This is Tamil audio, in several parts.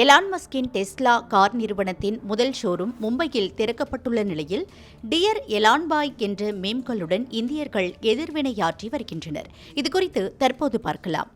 எலான் மஸ்கின் டெஸ்லா கார் நிறுவனத்தின் முதல் ஷோரூம் மும்பையில் திறக்கப்பட்டுள்ள நிலையில் டியர் எலான்பாய் என்ற மேம்களுடன் இந்தியர்கள் எதிர்வினையாற்றி வருகின்றனர். இதுகுறித்து தற்போது பார்க்கலாம்.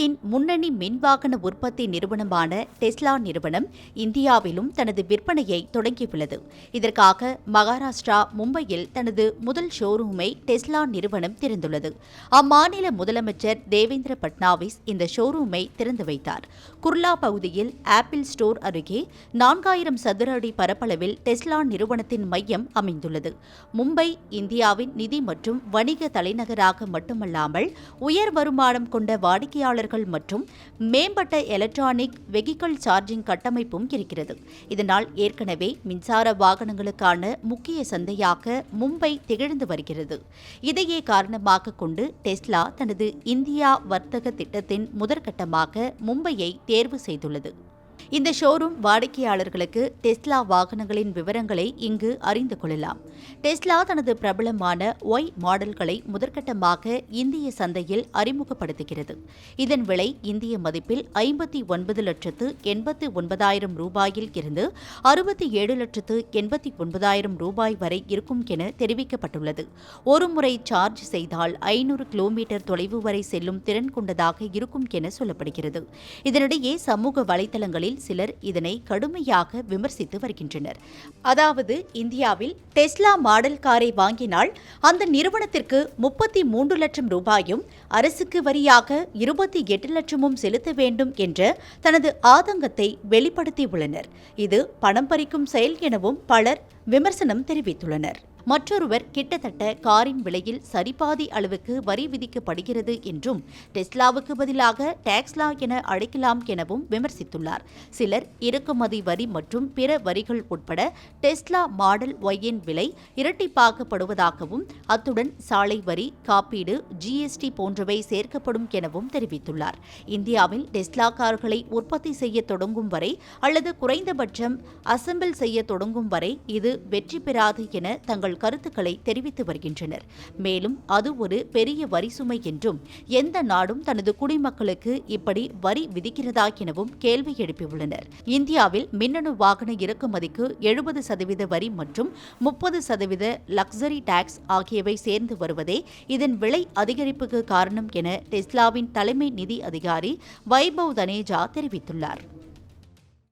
உலகின் முன்னணி மின்வாகன உற்பத்தி நிறுவனமான டெஸ்லா நிறுவனம் இந்தியாவிலும் தனது விற்பனையை தொடங்கியுள்ளது. இதற்காக மகாராஷ்டிரா மும்பையில் தனது முதல் ஷோரூமை டெஸ்லா நிறுவனம் திறந்துள்ளது. அம்மாநில முதலமைச்சர் தேவேந்திர பட்னாவிஸ் இந்த ஷோரூமை திறந்து வைத்தார். குர்லா பகுதியில் ஆப்பிள் ஸ்டோர் அருகே நான்காயிரம் சதுர அடி பரப்பளவில் டெஸ்லா நிறுவனத்தின் மையம் அமைந்துள்ளது. மும்பை இந்தியாவின் நிதி மற்றும் வணிக தலைநகராக மட்டுமல்லாமல் உயர் வருமானம் கொண்ட வாடிக்கையாளர் சார்ஜர்கள் மற்றும் மேம்பட்ட எலக்ட்ரானிக் வெஹிக்கிள் சார்ஜிங் கட்டமைப்பும் இருக்கிறது. இதனால் ஏற்கனவே மின்சார வாகனங்களுக்கான முக்கிய சந்தையாக மும்பை திகழ்ந்து வருகிறது. இதையே காரணமாக கொண்டு டெஸ்லா தனது இந்தியா வர்த்தக திட்டத்தின் முதற்கட்டமாக மும்பையை தேர்வு செய்துள்ளது. இந்த ஷோரூம் வாடிக்கையாளர்களுக்கு டெஸ்லா வாகனங்களின் விவரங்களை இங்கு அறிந்து கொள்ளலாம். டெஸ்லா தனது பிரபலமான ஒய் மாடல்களை முதற்கட்டமாக இந்திய சந்தையில் அறிமுகப்படுத்துகிறது. இதன் விலை இந்திய மதிப்பில் ஐம்பத்தி ஒன்பது லட்சத்து எண்பத்தி ஒன்பதாயிரம் ரூபாயில் இருந்து அறுபத்தி ஏழு லட்சத்து எண்பத்தி ஒன்பதாயிரம் ரூபாய் வரை இருக்கும் என தெரிவிக்கப்பட்டுள்ளது. ஒருமுறை சார்ஜ் செய்தால் ஐநூறு கிலோமீட்டர் தொலைவு வரை செல்லும் திறன் கொண்டதாக இருக்கும் என சொல்லப்படுகிறது. இதனிடையே சமூக வலைதளங்களில் சிலர் இதனை கடுமையாக விமர்சித்து வருகின்றனர். அதாவது இந்தியாவில் டெஸ்லா மாடல் காரை வாங்கினால் அந்த நிறுவனத்திற்கு முப்பத்தி மூன்று லட்சம் ரூபாயும் அரசுக்கு வரியாக இருபத்தி எட்டு லட்சமும் செலுத்த வேண்டும் என்ற தனது ஆதங்கத்தை வெளிப்படுத்தியுள்ளனர். இது பணம் பறிக்கும் செயல் எனவும் பலர் விமர்சனம் தெரிவித்துள்ளனர். மற்றொருவர் கிட்டத்தட்ட காரின் விலையில் சரிபாதி அளவுக்கு வரி விதிக்கப்படுகிறது என்றும் டெஸ்லாவுக்கு பதிலாக டாக்ஸ்லா என அழைக்கலாம் எனவும் விமர்சித்துள்ளார். சிலர் இறக்குமதி வரி மற்றும் பிற வரிகள் உட்பட டெஸ்லா மாடல் ஒய்யின் விலை இரட்டிப்பாக்கப்படுவதாகவும் அத்துடன் சாலை வரி காப்பீடு ஜிஎஸ்டி போன்றவை சேர்க்கப்படும் எனவும் தெரிவித்துள்ளார். இந்தியாவில் டெஸ்லா கார்களை உற்பத்தி செய்ய தொடங்கும் வரை அல்லது குறைந்தபட்சம் அசெம்பிள் செய்ய தொடங்கும் வரை இது வெற்றி பெறாது என தங்கள் தங்கள் கருத்துக்களை தெரிவித்து வருகின்றனர். மேலும் அது ஒரு பெரிய வரி சுமை என்றும் எந்த நாடும் தனது குடிமக்களுக்கு இப்படி வரி விதிக்கிறதா எனவும் கேள்வி எழுப்பியுள்ளனர். இந்தியாவில் மின்னணு வாகன இறக்குமதிக்கு எழுபது சதவீத வரி மற்றும் முப்பது சதவீத லக்ஸரி டாக்ஸ் ஆகியவை சேர்ந்து வருவதே இதன் விலை அதிகரிப்புக்கு காரணம் என டெஸ்லாவின் தலைமை நிதி அதிகாரி வைபவ் தனேஜா தெரிவித்துள்ளார்.